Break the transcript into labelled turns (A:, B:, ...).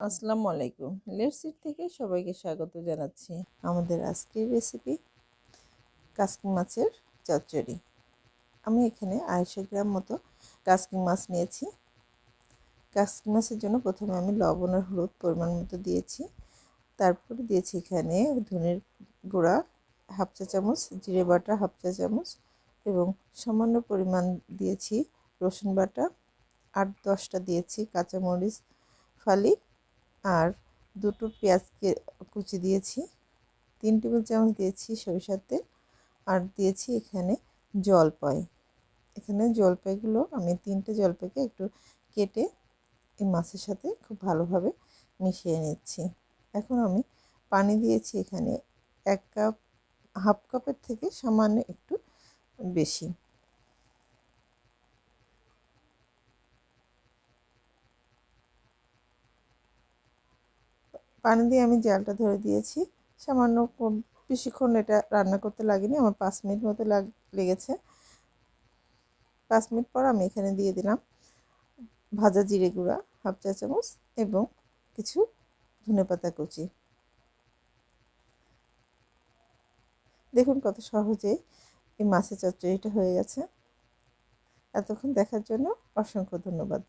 A: আসসালামু আলাইকুম। লেটসিট থেকে সবাইকে স্বাগত জানাচ্ছি আমাদের আজকের রেসিপি কাসকি মাছের চচ্চড়ি। আমি এখানে আড়াইশো গ্রাম মতো কাসকি মাছ নিয়েছি। কাসকি মাছের জন্য প্রথমে আমি লবণ আর হলুদ পরিমাণ মতো দিয়েছি। তারপরে দিয়েছি এখানে ধনের গুঁড়া, হাফ চা চামচ, জিরে বাটা, হাফ চা চামচ এবং সামান্য পরিমাণ দিয়েছি রসুন বাটা। আট দশটা দিয়েছি কাঁচামরিচ ফালি আর দুটো পেঁয়াজকে কুচি দিয়েছি। তিন টেবিল চামচ দিয়েছি সরিষার তেল আর দিয়েছি এখানে জলপাই। এখানে জলপাইগুলো আমি তিনটে জলপাইকে একটু কেটে এই মাছের সাথে খুব ভালোভাবে মিশিয়ে নিচ্ছি। এখন আমি পানি দিয়েছি এখানে এক কাপ, হাফ কাপের থেকে সামান্য একটু বেশি। পানি দিয়ে আমি জালটা ধরে দিয়েছি। সামান্য বেশিক্ষণ এটা রান্না করতে লাগেনি, আমার পাঁচ মিনিট মতো লাগ, লেগেছে। পাঁচ মিনিট পর আমি এখানে দিয়ে দিলাম ভাজা জিরে গুঁড়া, হাফ চা চামচ এবং কিছু ধনে পাতা কুচি। দেখুন কত সহজে এই মাছের চচ্চড়িটা হয়ে গেছে। এতক্ষণ দেখার জন্য অসংখ্য ধন্যবাদ।